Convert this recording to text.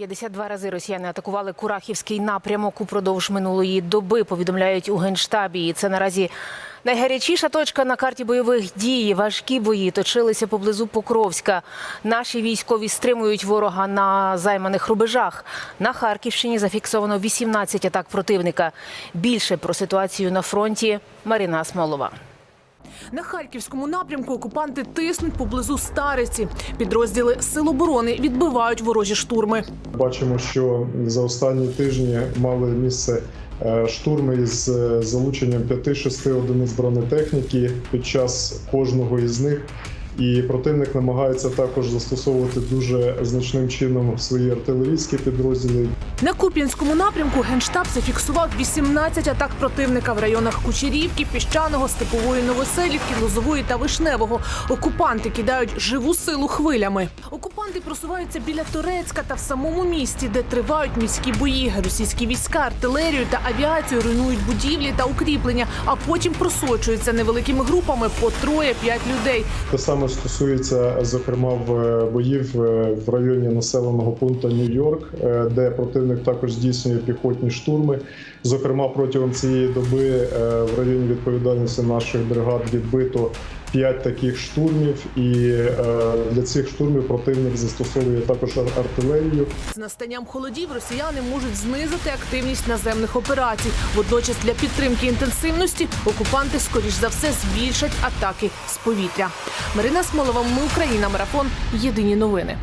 52 рази росіяни атакували Курахівський напрямок упродовж минулої доби. Повідомляють у генштабі. І це наразі найгарячіша точка на карті бойових дій. Важкі бої точилися поблизу Покровська. Наші військові стримують ворога на займаних рубежах. На Харківщині зафіксовано 18 атак противника. Більше про ситуацію на фронті Марина Смолова. На харківському напрямку окупанти тиснуть поблизу Стариці. Підрозділи Сил оборони відбивають ворожі штурми. Бачимо, що за останні тижні мали місце е, штурми із е, залученням 5-6 одиниць бронетехніки під час кожного із них. І противник намагається також застосовувати дуже значним чином свої артилерійські підрозділи. На Куп'янському напрямку генштаб зафіксував 18 атак противника в районах Кучерівки, Піщаного, Степової Новоселівки, Лозової та Вишневого. Окупанти кидають живу силу хвилями. Окупанти просуваються біля Торецька та в самому місті, де тривають міські бої. Російські війська, артилерію та авіацію руйнують будівлі та укріплення, а потім просочуються невеликими групами по троє-п'ять людей. Те саме стосується, зокрема, в е, боїв е, в районі населеного пункту Нью-Йорк, е, де противник також здійснює піхотні штурми. Зокрема, протягом цієї доби в районі відповідальності наших бригад відбито п'ять таких штурмів, і е, для цих штурмів противник застосовує також ар- артилерію. З настанням холодів росіяни можуть знизити активність наземних операцій. Водночас для підтримки інтенсивності окупанти, скоріш за все, збільшать атаки з повітря. Марина Смолова, ми Україна, марафон. Єдині новини.